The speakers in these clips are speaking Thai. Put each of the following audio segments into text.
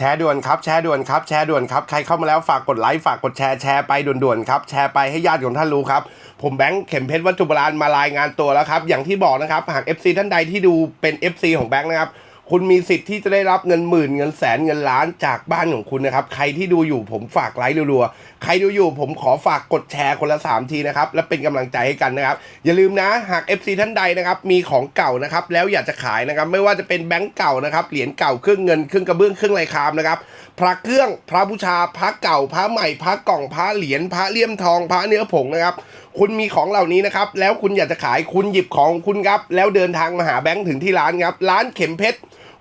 แชร์ด่วนครับแชร์ด่วนครับแชร์ด่วนครับใครเข้ามาแล้วฝากกดไลค์ฝากกดแชร์แชร์ไปด่วนๆครับแชร์ไปให้ญาติของท่านรู้ครับผมแบงค์เข็มเพชรวัตถุโบราณมารายงานตัวแล้วครับอย่างที่บอกนะครับหาก FC ท่านใดที่ดูเป็น FC ของแบงค์นะครับ คุณมีสิทธิ์ที่จะได้รับเงินหมื่นเงินแสนเงินล้านจากบ้านของคุณนะครับ ใครที่ดูอยู่ผมฝากไลค์รัวๆ ใครดูอยู่ผมขอฝากกดแชร์คนละ 3 ทีนะครับ และเป็นกำลังใจให้กันนะครับ อย่าลืมนะหาก FC ท่านใดนะครับ มีของเก่านะครับ แล้วอยากจะขายนะครับ ไม่ว่าจะเป็นแบงก์เก่านะครับ เหรียญเก่าเครื่องเงินเครื่องกระเบื้องเครื่องลายคามนะครับ พระเครื่องพระบูชาพระเก่าพระใหม่พระกล่องพระเหรียญพระเลี่ยมทองพระเนื้อผงนะครับ คุณมีของเหล่านี้นะครับ แล้วคุณอยากจะขายคุณหยิบของคุณครับ แล้วเดินทางมาหาแบงค์ถึงที่ร้านครับ ร้านเข็มเพชร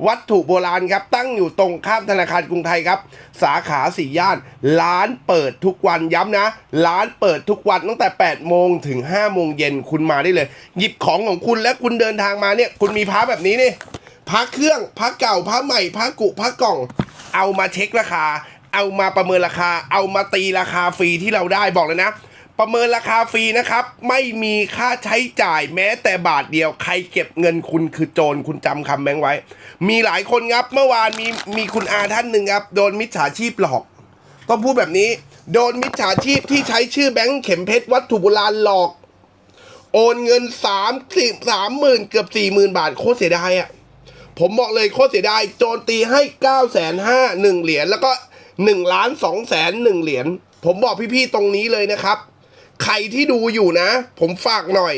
วัตถุโบราณครับ ตั้งอยู่ตรงข้ามธนาคารกรุงไทยครับ สาขาสี่ย่าน ร้านเปิดทุกวันย้ำนะ ร้านเปิดทุกวันตั้งแต่ 8 โมงถึง 5 โมงเย็นคุณมาได้เลย หยิบของของคุณและคุณเดินทางมาเนี่ย คุณมีพระแบบนี้นี่พระเครื่องพระเก่าพระใหม่พระกุพระกล่อง เอามาเช็คราคา เอามาประเมินราคา เอามาตีราคาฟรีที่เราได้บอกเลยนะ ประเมินราคาฟรีนะครับ ไม่มีค่าใช้จ่ายแม้แต่บาทเดียว ใครเก็บเงินคุณคือโจรคุณจำคำแบงค์ไว้ มีหลายคนครับเมื่อวานมีมีคุณอาท่านหนึ่งครับ โดนมิจฉาชีพหลอก ต้องพูดแบบนี้ โดนมิจฉาชีพที่ใช้ชื่อแบงค์เข็มเพชรวัตถุโบราณหลอก โอนเงินสามสิบสามหมื่นเกือบสี่หมื่นบาทโคตรเสียดายอะผมบอกเลยโคตรเสียดายโจรตีให้9ก้าแสนห้าหนึ่งเหรียญแล้วก็1ล้านสองแสนหนึ่งเหรียญผมบอกพี่ๆตรงนี้เลยนะครับ ใครที่ดูอยู่นะ ผมฝากหน่อย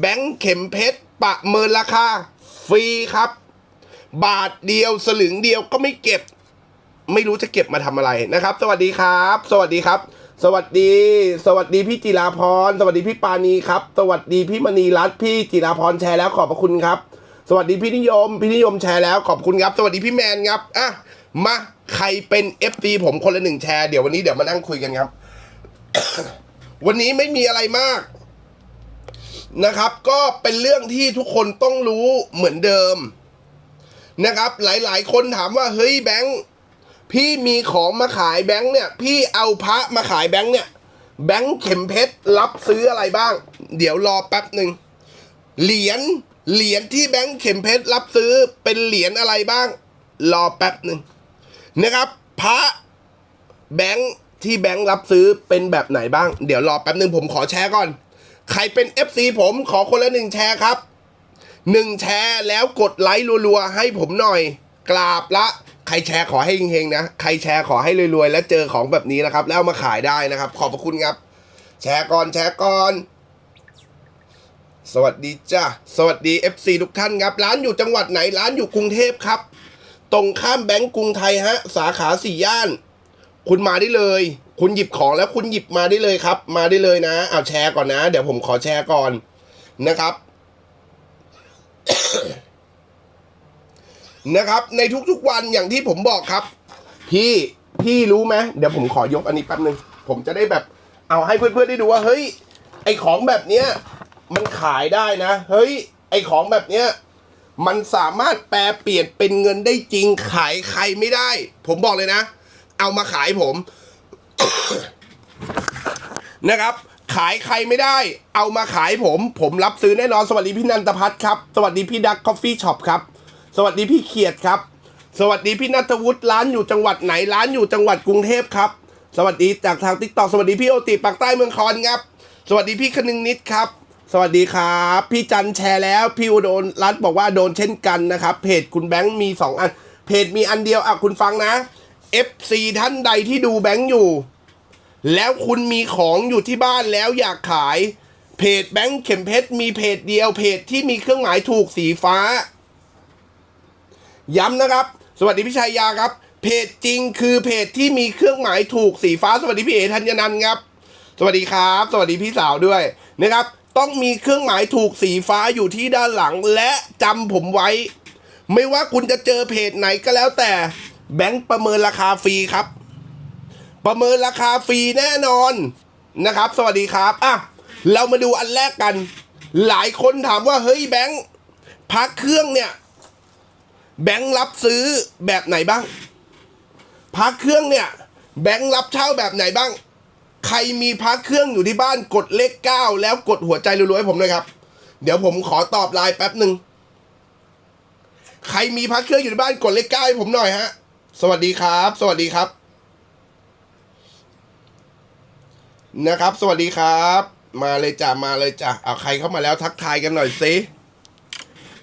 แบงค์เข็มเพชรประเมินราคา ฟรีครับ บาทเดียวสลึงเดียวก็ไม่เก็บ ไม่รู้จะเก็บมาทำอะไรนะครับ สวัสดีครับ สวัสดีครับ สวัสดี สวัสดีพี่จิราพร สวัสดีพี่ปานีครับ สวัสดีพี่มณีรัตน์พี่จิราพรแชร์แล้วขอบพระคุณครับ สวัสดีพี่นิยม พี่นิยมแชร์แล้วขอบคุณครับ สวัสดีพี่แมนครับอะมาใครเป็น FT ผมคนละหนึ่งแชร์เดี๋ยววันนี้เดี๋ยวมานั่งคุยกันครับ วันนี้ไม่มีอะไรมากนะครับ ก็เป็นเรื่องที่ทุกคนต้องรู้เหมือนเดิมนะครับ หลายๆ คนถามว่าเฮ้ยแบงค์พี่มีของมาขายแบงค์เนี่ย พี่เอาพระมาขายแบงค์เนี่ย แบงค์เข็มเพชรรับซื้ออะไรบ้าง เดี๋ยวรอแป๊บหนึ่งเหรียญเหรียญที่แบงค์เข็มเพชรรับซื้อเป็นเหรียญอะไรบ้าง รอแป๊บหนึ่งนะครับ พระแบงค์ ที่แบงค์รับซื้อเป็นแบบไหนบ้าง เดี๋ยวรอแป๊บหนึ่งผมขอแชร์ก่อน ใครเป็น FC ผมขอคนละหนึ่งแชร์ครับหนึ่งแชร์แล้วกดไลค์รัวๆ ให้ผมหน่อย กราบละ ใครแชร์ขอให้เฮงๆนะ ใครแชร์ขอให้รวยๆ และเจอของแบบนี้นะครับ แล้วมาขายได้นะครับ ขอบพระคุณครับ แชร์ก่อนแชร์ก่อน สวัสดีจ้าสวัสดี FC ทุกท่านครับ ร้านอยู่จังหวัดไหน ร้านอยู่กรุงเทพครับ ตรงข้ามแบงก์กรุงไทยฮะ สาขาสี่ย่าน คุณมาได้เลย คุณหยิบของแล้วคุณหยิบมาได้เลยครับ มาได้เลยนะเอาแชร์ก่อนนะ เดี๋ยวผมขอแชร์ก่อนนะครับนะครับ ในทุกๆวันอย่างที่ผมบอกครับ พี่พี่รู้ไหมเดี๋ยวผมขอยกอันนี้แป๊บนึงผมจะได้แบบ เอาให้เพื่อนๆได้ดูว่า เฮ้ย ไอของแบบเนี้ยมันขายได้นะ เฮ้ย ไอของแบบเนี้ยมันสามารถแปลเปลี่ยนเป็นเงินได้จริงขายใครไม่ได้ ผมบอกเลยนะ เอามาขายผม นะครับ ขายใครไม่ได้ เอามาขายผม ผมรับซื้อแน่นอน สวัสดีพี่นันตพัฒน์ครับ สวัสดีพี่ดักคอฟฟี่ช็อปครับ สวัสดีพี่เขียดครับ สวัสดีพี่นัทวุฒิร้านอยู่จังหวัดไหนร้านอยู่จังหวัดกรุงเทพครับ สวัสดีจากทางติ๊กต็อกสวัสดีพี่โอติปากใต้เมืองคอนครับ สวัสดีพี่คนึงนิดครับสวัสดีครับ พี่จันแชร์แล้ว พี่อุดนรัตน์บอกว่าโดนเช่นกันนะครับ เพจคุณแบงค์มีสองอัน เพจมีอันเดียวอะคุณฟังนะ FC ท่านใดที่ดูแบงค์อยู่ แล้วคุณมีของอยู่ที่บ้านแล้วอยากขาย เพจแบงค์เข็มเพชรมีเพจเดียวเพจที่มีเครื่องหมายถูกสีฟ้า ย้ำนะครับ สวัสดีพี่ชายยาครับ เพจจริงคือเพจที่มีเครื่องหมายถูกสีฟ้า สวัสดีพี่เอธัญนันท์ครับ สวัสดีครับ สวัสดีพี่สาวด้วยนะครับ ต้องมีเครื่องหมายถูกสีฟ้าอยู่ที่ด้านหลังและจำผมไว้ ไม่ว่าคุณจะเจอเพจไหนก็แล้วแต่ แบงค์ประเมินราคาฟรีครับ ประเมินราคาฟรีแน่นอนนะครับ สวัสดีครับอะเรามาดูอันแรกกัน หลายคนถามว่าเฮ้ยแบงค์พักเครื่องเนี่ยแบงค์รับซื้อแบบไหนบ้าง พักเครื่องเนี่ย แบงค์รับเช่าแบบไหนบ้าง ใครมีพักเครื่องอยู่ที่บ้านกดเลขเก้าแล้วกดหัวใจรัวๆให้ผมเลยครับ เดี๋ยวผมขอตอบไลน์แป๊บหนึ่ง ใครมีพักเครื่องอยู่ที่บ้านกดเลขเก้าให้ผมหน่อยฮะ สวัสดีครับ สวัสดีครับ นะครับ สวัสดีครับ มาเลยจ้ะมาเลยจ้ะเอาใครเข้ามาแล้วทักทายกันหน่อยสิ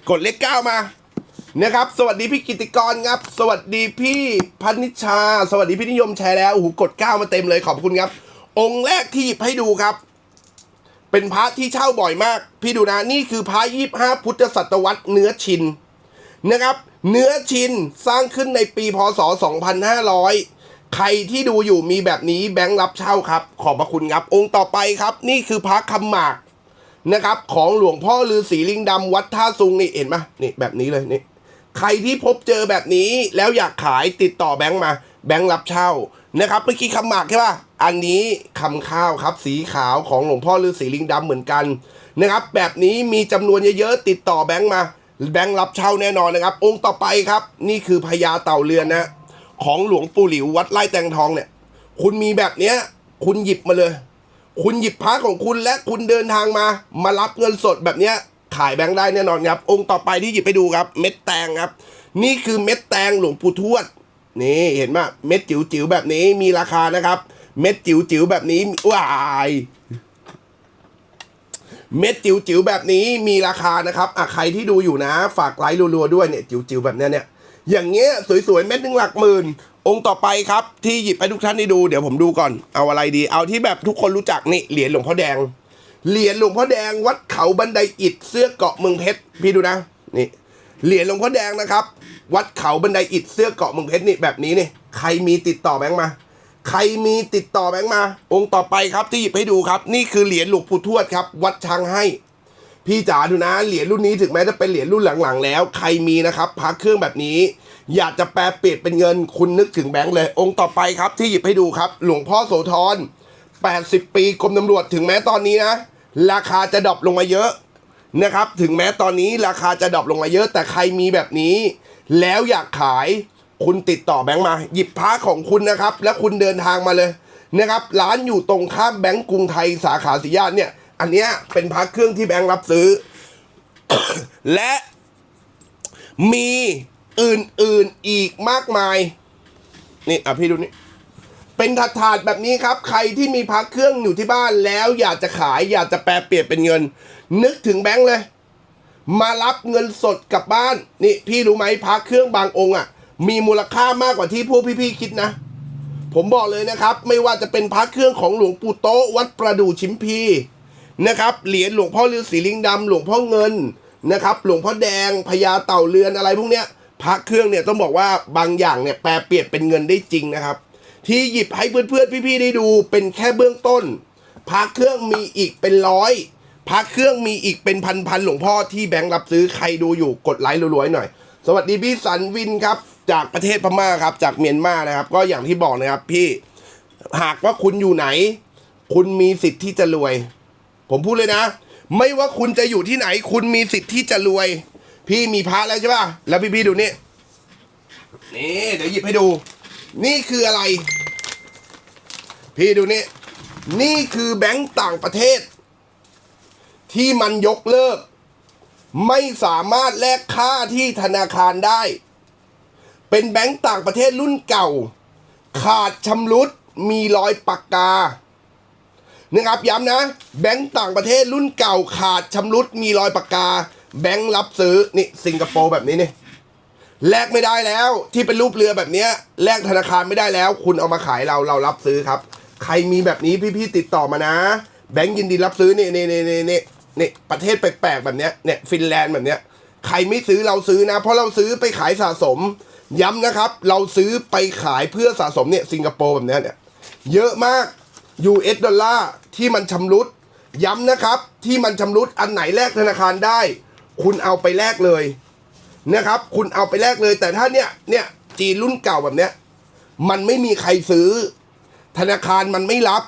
กดเลขเก้ามานะครับ สวัสดีพี่กิติกรครับ สวัสดีพี่พันิชา สวัสดีพี่นิยมแชร์แล้วโอ้โหกดเก้ามาเต็มเลยขอบคุณครับ องค์แรกที่หยิบให้ดูครับ เป็นพระที่เช่าบ่อยมาก พี่ดูนะนี่คือพระยี่ห้าพุทธศตวรรษเนื้อชินนะครับ เนื้อชินสร้างขึ้นในปีพศ 2500 ใครที่ดูอยู่มีแบบนี้แบงค์รับเช่าครับ ขอบพระคุณครับ องค์ต่อไปครับ นี่คือพระคำหมากนะครับ ของหลวงพ่อฤาษีลิงดำวัดท่าซุงนี่เห็นไหมนี่แบบนี้เลยนี่ใครที่พบเจอแบบนี้แล้วอยากขายติดต่อแบงค์มา แบงค์รับเช่านะครับเมื่อกี้คำหมากใช่ป่ะอันนี้คำข้าวครับ สีขาวของหลวงพ่อฤาษีลิงดำเหมือนกันนะครับ แบบนี้มีจำนวนเยอะๆติดต่อแบงค์มา แบงค์รับเช่าแน่นอนนะครับ องค์ต่อไปครับ นี่คือพญาเต่าเรือนนะ ของหลวงปู่หลิววัดไร่แตงทองเนี่ย คุณมีแบบเนี้ย คุณหยิบมาเลย คุณหยิบพระของคุณและคุณเดินทางมา มารับเงินสดแบบเนี้ย ขายแบงค์ได้แน่นอนครับ องค์ต่อไปที่หยิบไปดูครับ เม็ดแตงครับ นี่คือเม็ดแตงหลวงปู่ทวด นี่เห็นไหมเม็ดจิ๋วๆแบบนี้มีราคานะครับ เม็ดจิ๋วๆแบบนี้ว้าย เม็ดจิ๋วๆแบบนี้มีราคานะครับอะใครที่ดูอยู่นะ ฝากไลค์รัวๆด้วยเนี่ยจิ๋วๆแบบเนี้ยเนี่ยอย่างเงี้ยสวยๆเม็ดหนึ่งหลักหมื่น องค์ต่อไปครับ ที่หยิบให้ทุกท่านได้ดูเดี๋ยวผมดูก่อนเอาอะไรดี เอาที่แบบทุกคนรู้จักนี่เหรียญหลวงพ่อแดง เหรียญหลวงพ่อแดงวัดเขาบันไดอิฐเสื้อเกาะเมืองเพชรพี่ดูนะนี่เหรียญหลวงพ่อแดงนะครับ วัดเขาบันไดอิฐเสื้อเกาะเมืองเพชรนี่แบบนี้นี่ใครมีติดต่อแบงค์มา ใครมีติดต่อแบงค์มา องค์ต่อไปครับที่หยิบให้ดูครับ นี่คือเหรียญหลวงปู่ทวดครับ วัดช้างให้ พี่จ๋าดูนะเหรียญรุ่นนี้ถึงแม้จะเป็นเหรียญรุ่นหลังๆ แล้ว ใครมีนะครับพระเครื่องแบบนี้ อยากจะแปลเปลี่ยนเป็นเงินคุณนึกถึงแบงค์เลย องค์ต่อไปครับที่หยิบให้ดูครับ หลวงพ่อโสธร80 ปีกรมตำรวจถึงแม้ตอนนี้นะราคาจะดรอปลงมาเยอะนะครับ ถึงแม้ตอนนี้ราคาจะดรอปลงมาเยอะ แต่ใครมีแบบนี้ แล้วอยากขาย คุณติดต่อแบงค์มา หยิบพระของคุณนะครับ แล้วคุณเดินทางมาเลยนะครับร้านอยู่ตรงข้ามแบงก์กรุงไทยสาขาสีย่านเนี่ย อันเนี้ยเป็นพระเครื่องที่แบงค์รับซื้อ และมีอื่นๆอีกมากมาย นี่อะพี่ดูนี่เป็นถาดถาดแบบนี้ครับ ใครที่มีพักเครื่องอยู่ที่บ้านแล้วอยากจะขายอยากจะแปลเปลี่ยนเป็นเงิน นึกถึงแบงค์เลย มารับเงินสดกลับบ้าน นี่พี่รู้ไหมพักเครื่องบางองค์อะ มีมูลค่ามากกว่าที่พวกพี่ๆคิดนะ ผมบอกเลยนะครับ ไม่ว่าจะเป็นพระเครื่องของหลวงปู่โตะวัดประดู่ชิมพีนะครับเหรียญหลวงพ่อฤาษีลิงดำหลวงพ่อเงินนะครับ หลวงพ่อแดงพญาเต่าเรือนอะไรพวกเนี้ยพระเครื่องเนี่ยต้องบอกว่าบางอย่างเนี่ยแปลเปลี่ยนเป็นเงินได้จริงนะครับ ที่หยิบให้เพื่อนๆพี่ๆได้ดูเป็นแค่เบื้องต้นพระเครื่องมีอีกเป็นร้อยพระเครื่องมีอีกเป็นพันๆหลวงพ่อที่แบงค์รับซื้อใครดูอยู่กดไลค์รัวๆหน่อย สวัสดีพี่สันวินครับจากประเทศพม่าครับ จากเมียนมานะครับ ก็อย่างที่บอกนะครับ พี่หากว่าคุณอยู่ไหน คุณมีสิทธิ์ที่จะรวย ผมพูดเลยนะ ไม่ว่าคุณจะอยู่ที่ไหน คุณมีสิทธิ์ที่จะรวย พี่มีพระแล้วใช่ป่ะแล้วพี่ๆดูนี่นี่เดี๋ยวหยิบให้ดู นี่คืออะไร พี่ดูนี่นี่คือแบงก์ต่างประเทศ ที่มันยกเลิก ไม่สามารถแลกค่าที่ธนาคารได้ เป็นแบงก์ต่างประเทศรุ่นเก่า ขาดชำรุดมีรอยปากกานะครับย้ำนะ แบงก์ต่างประเทศรุ่นเก่าขาดชำรุดมีรอยปากกา แบงก์รับซื้อนี่สิงคโปร์แบบนี้นี่แลกไม่ได้แล้วที่เป็นรูปเรือแบบนี้แลกธนาคารไม่ได้แล้ว คุณเอามาขายเราเรารับซื้อครับ ใครมีแบบนี้พี่ๆติดต่อมานะ แบงก์ยินดีรับซื้อนี่นี่นี่นี่ นี่นี่ประเทศแปลกๆแบบเนี้ยเนี่ยฟินแลนด์แบบเนี้ยใครไม่ซื้อเราซื้อนะ เพราะเราซื้อไปขายสะสม ย้ำนะครับ เราซื้อไปขายเพื่อสะสมเนี่ยสิงคโปร์แบบเนี้ยเนี่ยเยอะมาก US ดอลลาร์ที่มันชำรุด ย้ำนะครับที่มันชำรุดอันไหนแลกธนาคารได้ คุณเอาไปแลกเลยนะครับ คุณเอาไปแลกเลย แต่ถ้าเนี่ยเนี่ยจีนรุ่นเก่าแบบเนี้ยมันไม่มีใครซื้อ ธนาคารมันไม่รับ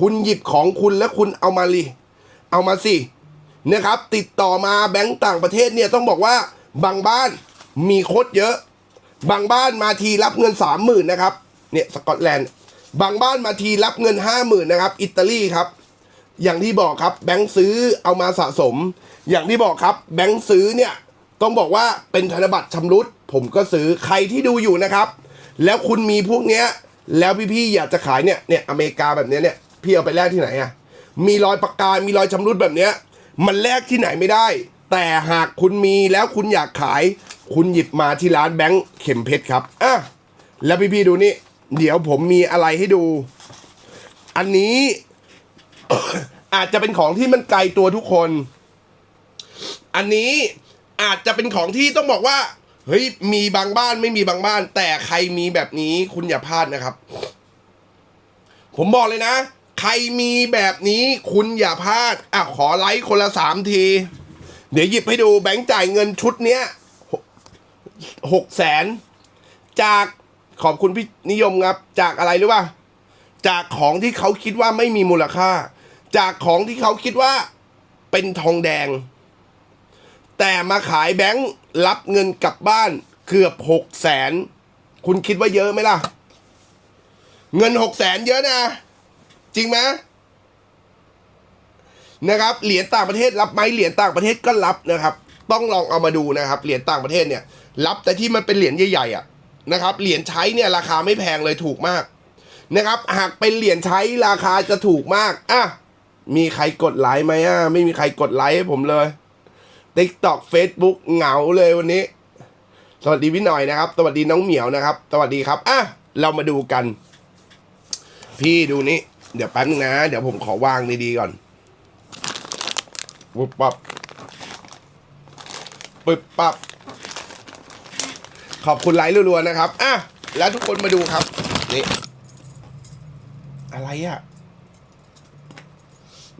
คุณหยิบของคุณแล้วคุณเอามาลิเอามาสิ นะครับ ติดต่อมาแบงก์ต่างประเทศเนี่ยต้องบอกว่าบางบ้านมีโคตรเยอะ บางบ้านมาทีรับเงินสามหมื่นนะครับเนี่ยสกอตแลนด์บางบ้านมาทีรับเงินห้าหมื่นนะครับ อิตาลีครับ อย่างที่บอกครับแบงค์ซื้อเอามาสะสม อย่างที่บอกครับแบงค์ซื้อเนี่ยต้องบอกว่าเป็นธนบัตรชำรุด ผมก็ซื้อใครที่ดูอยู่นะครับ แล้วคุณมีพวกเนี้ย แล้วพี่ๆอยากจะขายเนี่ยเนี่ยอเมริกาแบบเนี้ยเนี่ยพี่เอาไปแลกที่ไหนอะมีรอยปากกา มีรอยชำรุดแบบเนี้ย มันแลกที่ไหนไม่ได้ แต่หากคุณมีแล้วคุณอยากขาย คุณหยิบมาที่ร้านแบงค์เข็มเพชรครับอะแล้วพี่ๆดูนี่ เดี๋ยวผมมีอะไรให้ดู อันนี้ อาจจะเป็นของที่มันไกลตัวทุกคน อันนี้อาจจะเป็นของที่ต้องบอกว่าเฮ้ยมีบางบ้านไม่มีบางบ้าน แต่ใครมีแบบนี้คุณอย่าพลาดนะครับ ผมบอกเลยนะ ใครมีแบบนี้คุณอย่าพลาดอะขอไลค์คนละสามที เดี๋ยวหยิบให้ดูแบงค์จ่ายเงินชุดเนี้ยหกแสนจากขอบคุณพี่นิยมครับ จากอะไรรู้ป่ะจากของที่เขาคิดว่าไม่มีมูลค่า จากของที่เขาคิดว่าเป็นทองแดง แต่มาขายแบงค์รับเงินกลับบ้านเกือบหกแสนคุณคิดว่าเยอะไหมล่ะ เงินหกแสนเยอะนะ จริงไหมนะครับเหรียญต่างประเทศรับไหมเหรียญต่างประเทศก็รับนะครับ ต้องลองเอามาดูนะครับ เหรียญต่างประเทศเนี่ย รับแต่ที่มันเป็นเหรียญใหญ่ๆอะนะครับ เหรียญใช้เนี่ยราคาไม่แพงเลยถูกมากนะครับ หากเป็นเหรียญใช้ราคาจะถูกมากอะมีใครกดไลค์ไหมอะไม่มีใครกดไลค์ให้ผมเลย TikTok Facebook เหงาเลยวันนี้ สวัสดีพี่หน่อยนะครับ สวัสดีน้องเหมียวนะครับ สวัสดีครับอะเรามาดูกัน พี่ดูนี้ เดี๋ยวแป๊บนึงนะ เดี๋ยวผมขอวางดีๆก่อนปุ๊บปับปึ๊บปับขอบคุณไลค์รัวๆนะครับ อะ แล้วทุกคนมาดูครับ นี่ อะไรอะ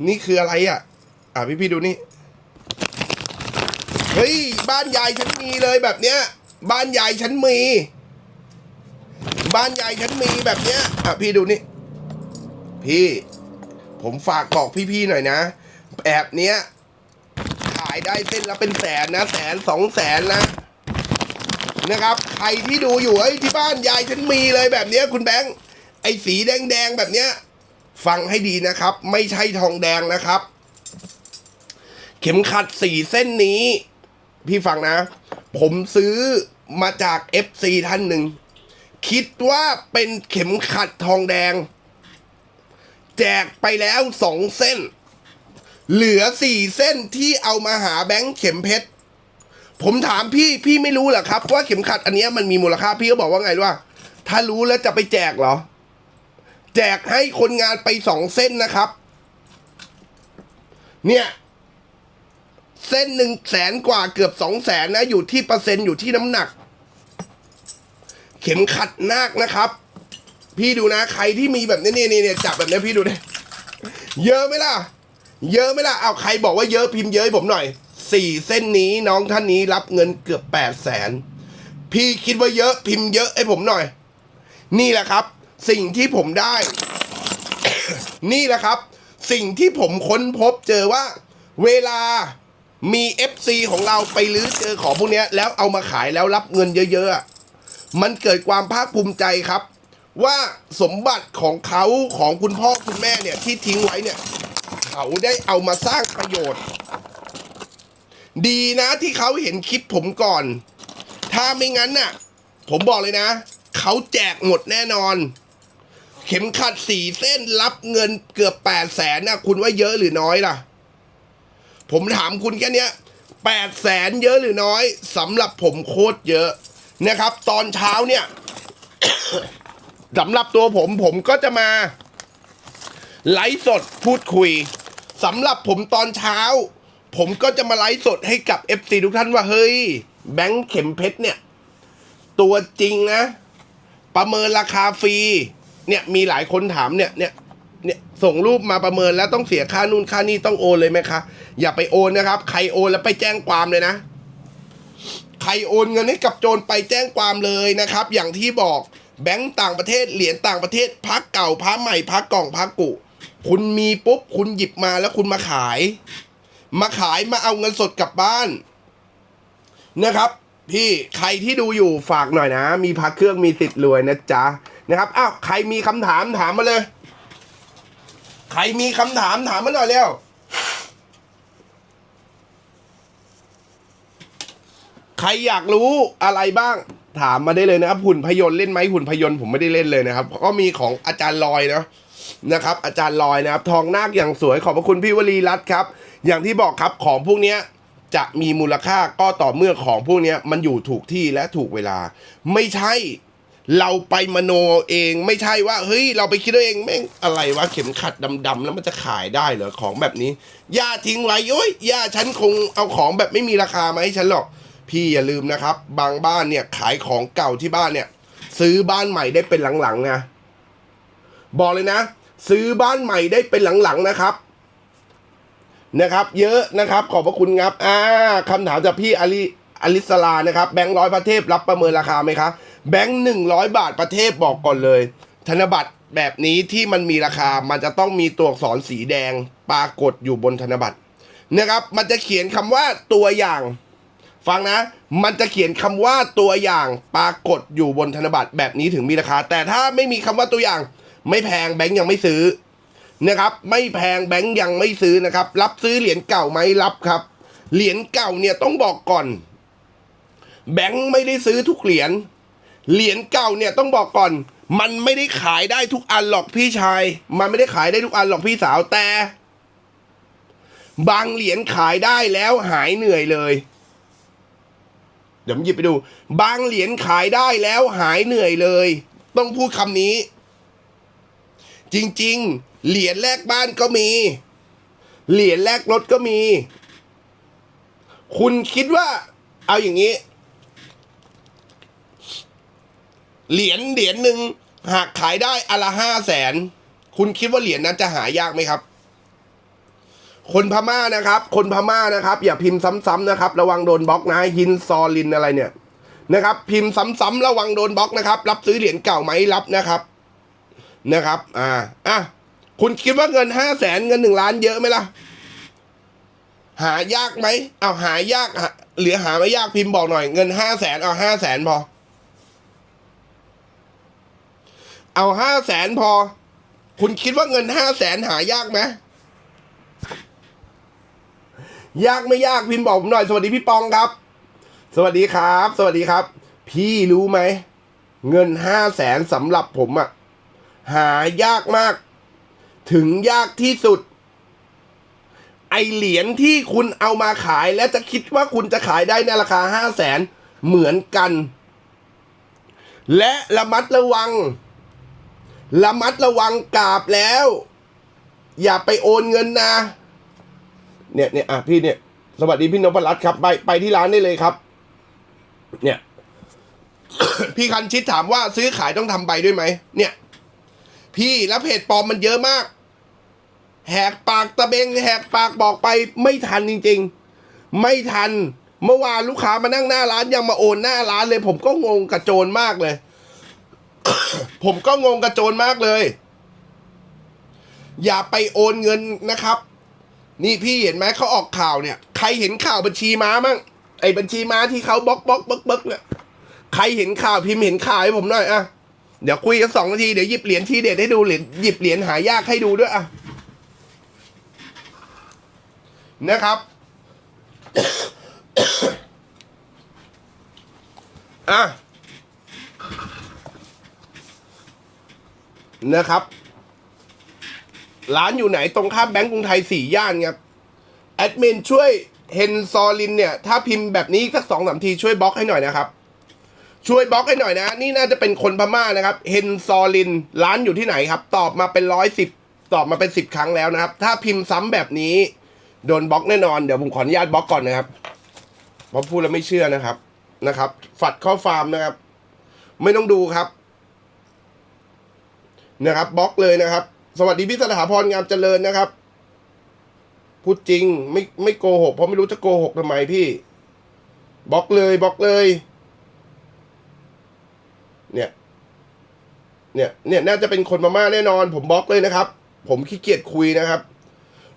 นี่คืออะไรอะ อะ พี่พี่ๆดูนี่ เฮ้ย บ้านยายฉันมีเลยแบบเนี้ย บ้านยายฉันมี บ้านยายฉันมีแบบเนี้ย อะ พี่ดูนี่ พี่ ผมฝากบอกพี่ๆหน่อยนะแบบเนี้ย ขายได้เส้นละเป็นแสนนะแสนสองแสนนะนะครับ ใครที่ดูอยู่เฮ้ที่บ้านยายฉันมีเลยแบบเนี้ย คุณแบงค์ไอ้สีแดงๆแบบเนี้ย ฟังให้ดีนะครับ ไม่ใช่ทองแดงนะครับ เข็มขัดสี่เส้นนี้ พี่ฟังนะ ผมซื้อมาจาก FC ท่านหนึ่ง คิดว่าเป็นเข็มขัดทองแดง แจกไปแล้วสองเส้น เหลือสี่เส้นที่เอามาหาแบงค์เข็มเพชร ผมถามพี่พี่ไม่รู้เหรอครับว่าเข็มขัดอันนี้มันมีมูลค่าพี่ก็บอกว่าไงว่า ถ้ารู้แล้วจะไปแจกเหรอ แจกให้คนงานไปสองเส้นนะครับ เนี่ยเส้นหนึ่งแสนกว่าเกือบสองแสนนะอยู่ที่เปอร์เซ็นต์อยู่ที่น้ำหนัก เข็มขัดนาคนะครับ พี่ดูนะใครที่มีแบบนี้นี่นี่เนี่ยจับแบบนี้พี่ดูดิเยอะไหมล่ะ เยอะไหมล่ะเอาใครบอกว่าเยอะพิมพ์เยอะให้ผมหน่อยสี่เส้นนี้น้องท่านนี้รับเงินเกือบแปดแสนพี่คิดว่าเยอะพิมพ์เยอะให้ผมหน่อย นี่แหละครับ สิ่งที่ผมได้ นี่แหละครับ สิ่งที่ผมค้นพบเจอว่า เวลามี FC ของเราไปลื้อเจอของพวกนี้แล้วเอามาขายแล้วรับเงินเยอะๆอะมันเกิดความภาคภูมิใจครับ ว่าสมบัติของเขาของคุณพ่อคุณแม่เนี่ยที่ทิ้งไว้เนี่ย เขาได้เอามาสร้างประโยชน์ ดีนะที่เขาเห็นคลิปผมก่อน ถ้าไม่งั้นน่ะ ผมบอกเลยนะ เขาแจกหมดแน่นอน เข็มขัดสี่เส้นรับเงินเกือบแปดแสนนะคุณว่าเยอะหรือน้อยล่ะ ผมถามคุณแค่นี้แปดแสนเยอะหรือน้อยสำหรับผมโคตรเยอะนะครับ ตอนเช้าเนี่ย สำหรับตัวผมผมก็จะมา ไลฟ์สดพูดคุยสำหรับผมตอนเช้า ผมก็จะมาไลฟ์สดให้กับ FC ทุกท่านว่า เฮ้ย แบงค์เข็มเพชรเนี่ย ตัวจริงนะ ประเมินราคาฟรี เนี่ยมีหลายคนถามเนี่ยเนี่ยเนี่ยส่งรูปมาประเมินแล้วต้องเสียค่านู่นค่านี่ต้องโอนเลยไหมคะ อย่าไปโอนนะครับ ใครโอนแล้วไปแจ้งความเลยนะ ใครโอนเงินให้กับโจรไปแจ้งความเลยนะครับ อย่างที่บอก แบงก์ต่างประเทศเหรียญต่างประเทศพักเก่าพักใหม่พักกล่องพักกุ คุณมีปุ๊บ คุณหยิบมาแล้วคุณมาขาย มาขายมาเอาเงินสดกลับบ้าน นะครับ พี่ใครที่ดูอยู่ฝากหน่อยนะ มีพักเครื่องมีติดรวยนะจ๊ะนะครับอ้าวใครมีคำถามถามมาเลย ใครมีคำถามถามมาหน่อยเร็วใครอยากรู้อะไรบ้าง ถามมาได้เลยนะครับ หุ่นพยนต์เล่นไหมหุ่นพยนต์ผมไม่ได้เล่นเลยนะครับ ก็มีของอาจารย์ลอยนะนะครับ อาจารย์ลอยนะครับ ทองนาคอย่างสวยขอบพระคุณพี่วลีรัตน์ครับ อย่างที่บอกครับของพวกเนี้ยจะมีมูลค่าก็ต่อเมื่อของพวกนี้มันอยู่ถูกที่และถูกเวลา ไม่ใช่เราไปมโนเองไม่ใช่ว่าเฮ้ยเราไปคิดเอาเองแม่งอะไรวะเข็มขัดดำๆแล้วมันจะขายได้เหรอของแบบนี้ย่าทิ้งไว้โอ้ยย่าฉันคงเอาของแบบไม่มีราคามาให้ฉันหรอก พี่อย่าลืมนะครับ บางบ้านเนี่ยขายของเก่าที่บ้านเนี่ย ซื้อบ้านใหม่ได้เป็นหลังๆนะบอกเลยนะ ซื้อบ้านใหม่ได้เป็นหลังๆนะครับ นะครับ เยอะนะครับ ขอบพระคุณครับอ่าคำถามจากพี่อลิอลิสลานะครับแบงค์ร้อยประเทศรับประเมินราคาไหมครับแบงค์หนึ่งร้อยบาทประเทศบอกก่อนเลย ธนบัตรแบบนี้ที่มันมีราคามันจะต้องมีตัวอักษรสีแดงปรากฏอยู่บนธนบัตรนะครับ มันจะเขียนคำว่าตัวอย่าง ฟังนะ มันจะเขียนคำว่าตัวอย่างปรากฏอยู่บนธนบัตรแบบนี้ถึงมีราคา แต่ถ้าไม่มีคำว่าตัวอย่าง ไม่แพงแบงค์ยังไม่ซื้อนะครับไม่แพงแบงค์ยังไม่ซื้อนะครับ รับซื้อเหรียญเก่าไหมรับครับ เหรียญเก่าเนี่ยต้องบอกก่อน แบงค์ไม่ได้ซื้อทุกเหรียญเหรียญเก่าเนี่ยต้องบอกก่อน มันไม่ได้ขายได้ทุกอันหรอกพี่ชาย มันไม่ได้ขายได้ทุกอันหรอกพี่สาวแต่ บางเหรียญขายได้แล้วหายเหนื่อยเลย ดี๋ยวผมหยิบไปดู บางเหรียญขายได้แล้วหายเหนื่อยเลย ต้องพูดคำนี้ จริง ๆ เหรียญแลกบ้านก็มี เหรียญแลกรถก็มี คุณคิดว่า เอาอย่างนี้ เหรียญเหรียญหนึ่งหากขายได้อละห้าแสน คุณคิดว่าเหรียญนั้นจะหายากไหมครับ คนพม่านะครับ คนพม่านะครับ อย่าพิมพ์ซ้ำๆนะครับ ระวังโดนบล็อกนะฮินซอลินอะไรเนี่ยนะครับ พิมพ์ซ้ำๆระวังโดนบล็อกนะครับ รับซื้อเหรียญเก่าไหมรับนะครับนะครับ อ่าอะคุณคิดว่าเงินห้าแสนเงินหนึ่งล้านเยอะไหมล่ะ หายากไหมเอาหายากหาเหลือหาไม่ยากพิมพ์บอกหน่อยเงินห้าแสนเอาห้าแสนพอ เอาห้าแสนพอ คุณคิดว่าเงินห้าแสนหายากไหม ยากไม่ยากพิมพ์บอกผมหน่อย สวัสดีพี่ปองครับ สวัสดีครับ สวัสดีครับ พี่รู้ไหม เงินห้าแสนสำหรับผมอะหายากมาก ถึงยากที่สุด ไอเหรียญที่คุณเอามาขายและจะคิดว่าคุณจะขายได้ในราคาห้าแสนเหมือนกัน และระมัดระวัง ระมัดระวังกราบแล้ว อย่าไปโอนเงินนะ เนี่ยเนี่ยอะพี่เนี่ยสวัสดีพี่นพรัตน์ครับ ไปไปที่ร้านได้เลยครับ เนี่ย พี่คันชิดถามว่าซื้อขายต้องทำใบด้วยไหมเนี่ย พี่แล้วเพจปลอมมันเยอะมาก แหกปากตะเบงแหกปากบอกไปไม่ทันจริง ๆ ไม่ทัน เมื่อวานลูกค้ามานั่งหน้าร้านยังมาโอนหน้าร้านเลย ผมก็งงกระโจนมากเลย ผมก็งงกระโจนมากเลย อย่าไปโอนเงินนะครับ นี่พี่เห็นไหมเขาออกข่าวเนี่ย ใครเห็นข่าวบัญชีม้ามั่งไอ้บัญชีม้าที่เขาบล็อกบล็อกบล็อกบล็อกเนี่ยใครเห็นข่าวพิมพ์เห็นข่าวให้ผมหน่อยอะเดี๋ยวคุยกันสองนาทีเดี๋ยวหยิบเหรียญทีเด็ดให้ดูเหรียญหยิบเหรียญหายากให้ดูด้วยอะนะครับอะนะครับ ร้านอยู่ไหนตรงข้ามแบงก์กรุงไทยสี่ย่านครับแอดมินช่วยเฮนซอลินเนี่ย ถ้าพิมพ์แบบนี้สักสองสามทีช่วยบล็อกให้หน่อยนะครับ ช่วยบล็อกให้หน่อยนะ นี่น่าจะเป็นคนพม่านะครับเฮนซอลินร้านอยู่ที่ไหนครับ ตอบมาเป็นร้อยสิบตอบมาเป็นสิบครั้งแล้วนะครับ ถ้าพิมพ์ซ้ำแบบนี้ โดนบล็อกแน่นอนเดี๋ยวผมขออนุญาตบล็อกก่อนนะครับเพราะพูดแล้วไม่เชื่อนะครับนะครับ ฝัดข้อฟาร์มนะครับ ไม่ต้องดูครับ นะครับบล็อกเลยนะครับ สวัสดีพี่สถาพรงามเจริญนะครับ พูดจริงไม่ไม่โกหกเพราะไม่รู้จะโกหกทำไมพี่บล็อกเลยบล็อกเลย เนี่ย เนี่ยเนี่ยน่าจะเป็นคนมาม่าแน่นอน ผมบล็อกเลยนะครับ ผมขี้เกียจคุยนะครับ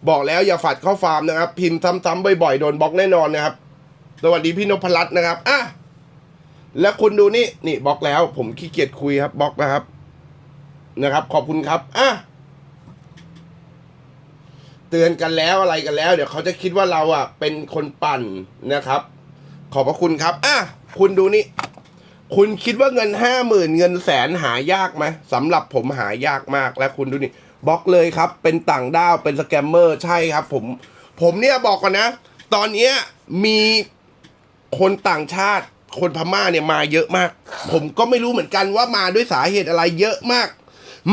บอกแล้วอย่าฝัดข้าฟาร์มนะครับ พิมพ์ซ้ำๆบ่อยๆโดนบล็อกแน่นอนนะครับ สวัสดีพี่นพรัตน์นะครับอะแล้วคุณดูนี่นี่บล็อกแล้ว ผมขี้เกียจคุยครับบล็อกนะครับนะครับ ขอบคุณครับอะ เตือนกันแล้วอะไรกันแล้ว เดี๋ยวเขาจะคิดว่าเราอะเป็นคนปั่นนะครับ ขอบพระคุณครับอะคุณดูนี่ คุณคิดว่าเงินห้าหมื่นเงินแสนหายากไหมสำหรับผมหายากมากและคุณดูนี่บล็อกเลยครับ เป็นต่างด้าวเป็นสแกมเมอร์ใช่ครับ ผม ผมเนี่ยบอกก่อนนะ ตอนเนี้มีคนต่างชาติ คนพม่าเนี่ยมาเยอะมาก ผมก็ไม่รู้เหมือนกันว่ามาด้วยสาเหตุอะไรเยอะมาก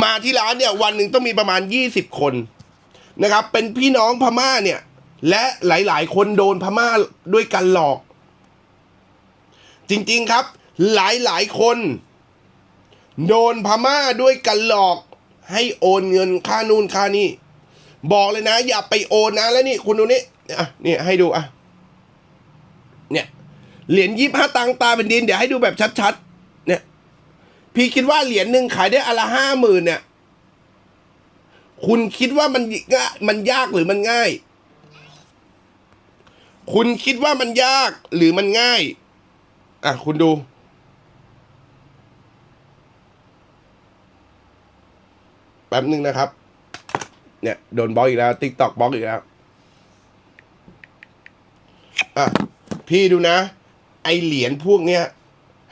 มาที่ร้านเนี่ยวันหนึ่งต้องมีประมาณ 20 คน นะครับ เป็นพี่น้องพม่าเนี่ย และหลายๆ คนโดนพม่าด้วยกันหลอก จริงๆครับ หลายๆคน โดนพม่าด้วยกันหลอก ให้โอนเงินค่านู่นค่านี่บอกเลยนะ อย่าไปโอนนะแล้วนี่คุณดูนี่อะนี่ให้ดูอะเนี่ยเหรียญยี่ห้าตังตาเป็นดิน เดี๋ยวให้ดูแบบชัดๆ เนี่ย พี่คิดว่าเหรียญหนึ่งขายได้อละห้าหมื่นเนี่ย คุณคิดว่ามันง่ายมันยากหรือมันง่าย คุณคิดว่ามันยากหรือมันง่าย อะ คุณดู แป๊บนึงนะครับ เนี่ย โดนบล็อกอีกแล้วติ๊กตอกบล็อกอีกแล้ว อะ พี่ดูนะ ไอเหรียญพวกเนี้ย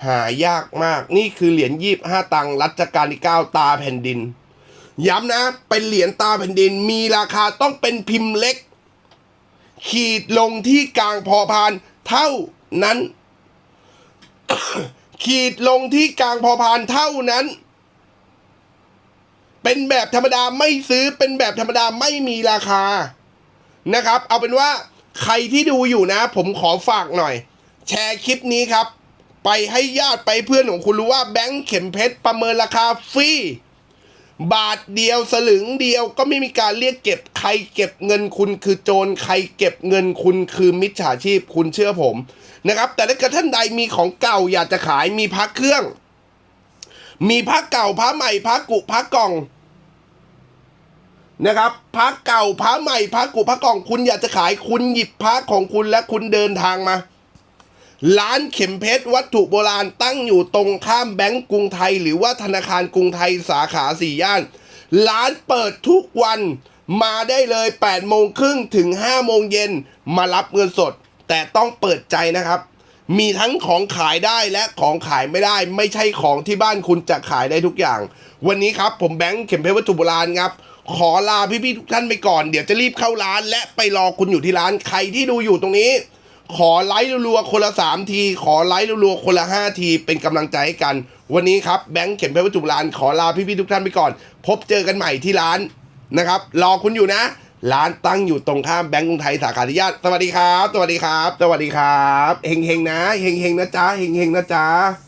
หายากมาก นี่คือเหรียญยีบห้าตังรัชกาลที่เก้าตาแผ่นดิน ย้ำนะ เป็นเหรียญตาแผ่นดินมีราคาต้องเป็นพิมพ์เล็ก ขีดลงที่กลางพอพานเท่านั้น ขีดลงที่กลางพอพานเท่านั้น เป็นแบบธรรมดาไม่ซื้อเป็นแบบธรรมดาไม่มีราคานะครับ เอาเป็นว่าใครที่ดูอยู่นะ ผมขอฝากหน่อย แชร์คลิปนี้ครับ ไปให้ญาติไปเพื่อนของคุณรู้ว่าแบงค์เข็มเพชรประเมินราคาฟรี บาทเดียวสลึงเดียวก็ไม่มีการเรียกเก็บใครเก็บเงินคุณคือโจรใครเก็บเงินคุณคือมิจฉาชีพคุณเชื่อผมนะครับ แต่ถ้าเกิดท่านใดมีของเก่าอยากจะขายมีพักเครื่อง มีพักเก่าพักใหม่พักกุพักกล่องนะครับพักเก่าพักใหม่พักกุพักกล่องคุณอยากจะขายคุณหยิบพักของคุณและคุณเดินทางมา ร้านเข็มเพชรวัตถุโบราณตั้งอยู่ตรงข้ามแบงก์กรุงไทย หรือว่าธนาคารกรุงไทยสาขาสี่ย่าน ร้านเปิดทุกวันมาได้เลย8โมงครึ่งถึง5โมงเย็นมารับเงินสด แต่ต้องเปิดใจนะครับ มีทั้งของขายได้และของขายไม่ได้ ไม่ใช่ของที่บ้านคุณจะขายได้ทุกอย่าง วันนี้ครับผมแบงค์เข็มเพชรวัตถุโบราณครับขอลาพี่ๆทุกท่านไปก่อน เดี๋ยวจะรีบเข้าร้าน และไปรอคุณอยู่ที่ร้านใครที่ดูอยู่ตรงนี้ ขอไลค์รัวๆคนละสามที ขอไลค์รัวๆคนละห้าทีเป็นกำลังใจให้กัน วันนี้ครับแบงค์เข็มเพชรวัตถุโบรานขอลาพี่ๆทุกท่านไปก่อน พบเจอกันใหม่ที่ร้านนะครับรอคุณอยู่นะ ร้านตั้งอยู่ตรงข้ามแบงก์กรุงไทยสาขาธิญาตสวัสดีครับ สวัสดีครับ สวัสดีครับเฮงๆนะเฮงๆนะจ๊ะเฮงๆนะจ๊ะ